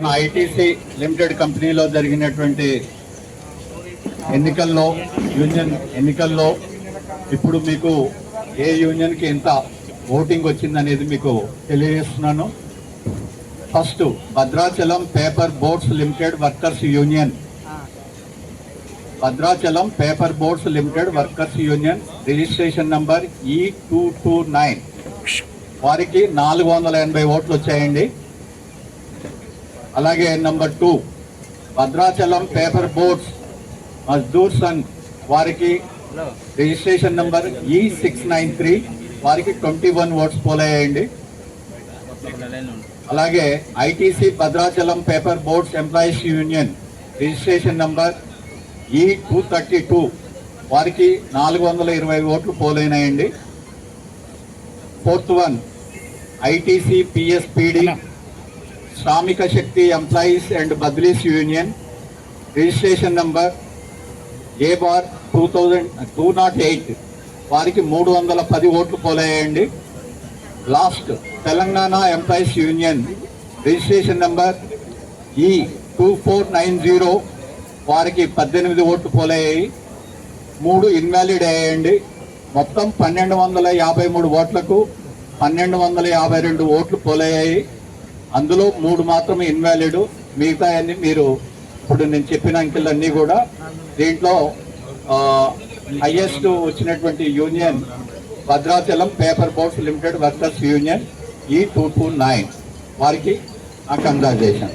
మన ITC limited కంపెనీలో జరిగినటువంటి ఎన్నికల్లో యూనియన్ ఎన్నికల్లో ఇప్పుడు మీకు ఏ యూనియన్కి ఎంత ఓటింగ్ వచ్చిందనేది మీకు తెలియజేస్తున్నాను. First Bhadrachalam paper boards limited workers union. Bhadrachalam paper boards limited workers union registration number E two two nine వారికి నాలుగు వందల ఎనభై ఓట్లు వచ్చాయండి. అలాగే number two Bhadrachalam paper boards Mazdoor Sangh వారికి registration number E six nine three వారికి twenty one votes పోలయ్యాయండి. అలాగే ITC Bhadrachalam paper boards employees union registration number E two thirty two వారికి నాలుగు వందల ఇరవై ఓట్లు పోలైనాయండి. Fourth one ITC PSPD Shramik Shakti employees and badlis union registration number A bar two thousand two nought eight. వారికి మూడు వందల పది ఓట్లు పోలయ్యాయండి. Last Telangana employees union registration number E two four nine zero. వారికి పద్దెనిమిది ఓట్లు పోలయ్యాయి. మూడు ఇన్వాలిడ్ అయ్యాయండి. మొత్తం పన్నెండు వందల యాభై మూడు ఓట్లకు పన్నెండు వందల యాభై రెండు ఓట్లు పోలయ్యాయి. అందులో మూడు మాత్రమే ఇన్వాలిడ్ మిగతా అన్ని మీరు ఇప్పుడు నేను చెప్పిన అంకెలన్నీ కూడా దీంట్లో హైయెస్ట్ వచ్చినటువంటి union Bhadrachalam paper boards limited workers union E two two nine. వారికి ఆ కంగ్రాచులేషన్